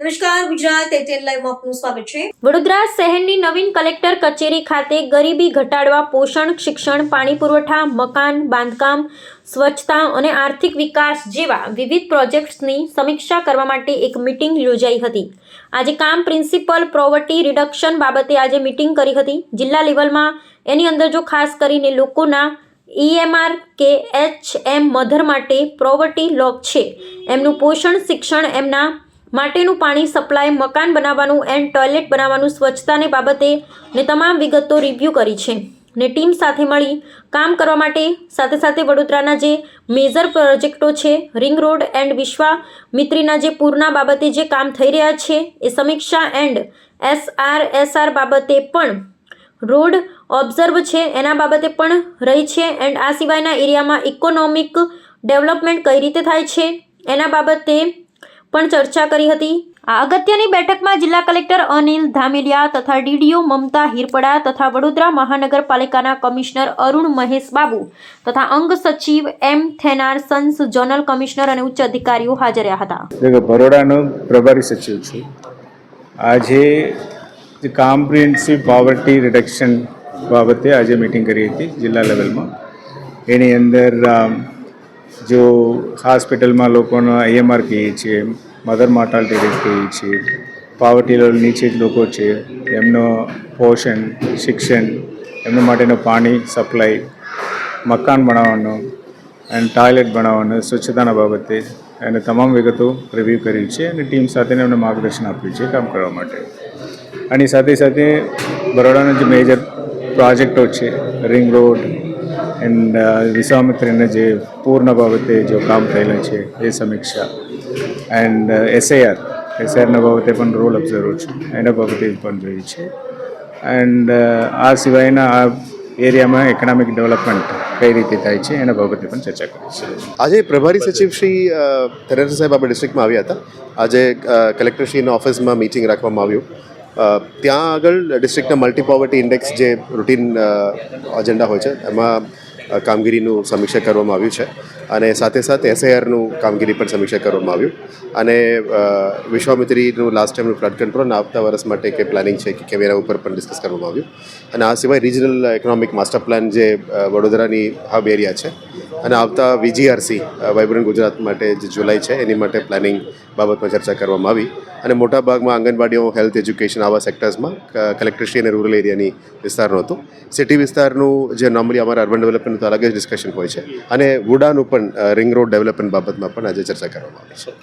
નમસ્કાર, Gujarat ATN live આપનું સ્વાગત છે. વડોદરા શહેરની નવીન કલેક્ટર કચેરી ખાતે ગરીબી ઘટાડવા પોષણ, શિક્ષણ, પાણી પુરવઠા, મકાન, બાંધકામ, સ્વચ્છતા અને આર્થિક વિકાસ જેવા વિવિધ પ્રોજેક્ટ્સની સમીક્ષા કરવા માટે એક મિટિંગ યોજાઈ હતી. આજે કામ પ્રિન્સિપલ પ્રોવર્ટી રિડક્શન બાબતે આજે મિટિંગ કરી હતી. જિલ્લા લેવલમાં એની અંદર જો ખાસ કરીને લોકોના ઈએમઆર કે એચ એમ મધર માટે પ્રોવર્ટી લોક છે. એમનું પોષણ, શિક્ષણ એમના માટેનું પાણી સપ્લાય મકાન બનાવવાનું એન્ડ ટોયલેટ બનાવવાનું સ્વચ્છતાને બાબતે ને તમામ વિગતો રિવ્યૂ કરી છે. ને ટીમ સાથે મળી કામ કરવા માટે સાથે સાથે વડોદરાના જે મેજર પ્રોજેક્ટો છે રિંગ રોડ એન્ડ વિશ્વામિત્રીના જે પૂરના બાબતે જે કામ થઈ રહ્યા છે, એ સમીક્ષા એન્ડ એસઆર એસઆર બાબતે પણ રોડ ઓબ્ઝર્વ છે, એના બાબતે પણ રહી છે એન્ડ આ સિવાયના એરિયામાં ઇકોનોમિક ડેવલપમેન્ટ કઈ રીતે થાય છે, એના બાબતે પણ ચર્ચા કરી હતી. આ અગત્યની બેઠકમાં જિલ્લા કલેક્ટર અનિલ ધામેલિયા તથા ડીડીઓ મમતા હિરપડા તથા વડોદરા મહાનગરપાલિકાના કમિશનર અરુણ મહેશ બાબુ તથા અંગ સચિવ એમ થેનાર સન્સ ઝોનલ કમિશનર અને ઉચ્ચ અધિકારીઓ હાજર રહ્યા હતા. બરોડાનો પ્રભારી સચિવ છું. આજે કોમ્પ્રિહેન્સિવ પોવર્ટી રિડક્શન બાબતે આજે મિટિંગ કરી હતી જિલ્લા લેવલમાં એની અંદર જો હોસ્પિટલમાં લોકોનો આઈએમઆર કહીએ છીએ મધર મોર્ટાલિટી રેટ કહીએ છીએ પાવર્ટી લેવલ નીચે જ લોકો છે, એમનો પોષણ, શિક્ષણ, એમના માટેનું પાણી સપ્લાય મકાન બનાવવાનું અને ટોયલેટ બનાવવાનું, સ્વચ્છતાના બાબતે એને તમામ વિગતો રિવ્યૂ કરી છે અને ટીમ સાથેને એમને માર્ગદર્શન આપ્યું છે કામ કરવા માટે. અને સાથે સાથે બરોડાના જે મેજર પ્રોજેક્ટો છે રિંગ રોડ એન્ડ વિશ્વામિત્રીના જે પૂર્ણ બાબતે જો કામ થયેલું છે, એ સમીક્ષા. એન્ડ એસઆઈઆર એસઆઈઆરના બાબતે પણ રોલ ઓબ્ઝર્વ છું. એના બાબતે પણ જોઈ છે. એન્ડ આ સિવાયના આ એરિયામાં ઇકોનોમિક ડેવલપમેન્ટ કઈ રીતે થાય છે, એના બાબતે પણ ચર્ચા કરી છે. આજે પ્રભારી સચિવ શ્રી ધરેન્દ્ર સાહેબ આપણે ડિસ્ટ્રિક્ટમાં આવ્યા હતા. આજે કલેક્ટરશ્રીના ઓફિસમાં મિટિંગ રાખવામાં આવ્યું. ત્યાં આગળ ડિસ્ટ્રિક્ટના મલ્ટી પોવર્ટી ઇન્ડેક્સ જે રૂટીન એજન્ડા હોય છે, એમાં કામગીરીનું સમીક્ષા કરવામાં આવ્યું છે અને સાથે સાથે એસઆઈઆરનું કામગીરી પણ સમીક્ષા કરવામાં આવ્યું. અને વિશ્વામિત્રીનું લાસ્ટ ટાઈમનું ફ્લડ કંટ્રોલ આવતા વર્ષ માટે કે પ્લાનિંગ છે કે કેમેરા ઉપર પણ ડિસ્કસ કરવામાં આવ્યું. અને આ સિવાય રિજનલ ઇકોનોમિક માસ્ટર પ્લાન જે વડોદરાની હબ એરિયા છે અને આવતા વીજીઆરસી વાઇબ્રન્ટ ગુજરાત માટે જે જુલાઈ છે, એની માટે પ્લાનિંગ બાબતમાં ચર્ચા કરવામાં આવી. અને મોટા ભાગમાં આંગણવાડીઓ, હેલ્થ એજ્યુકેશન આવા સેક્ટર્સમાં કલેક્ટરશ્રી અને રૂરલ એરિયાની વિસ્તારનું હતું. સિટી વિસ્તારનું જે નોર્મલી અમારા અર્બન ડેવલપમેન્ટનું તો અલગ જ ડિસ્કશન હોય છે. અને વુડાનું પણ રિંગ રોડ ડેવલપમેન્ટ બાબતમાં પણ આજે ચર્ચા કરવામાં આવી છે.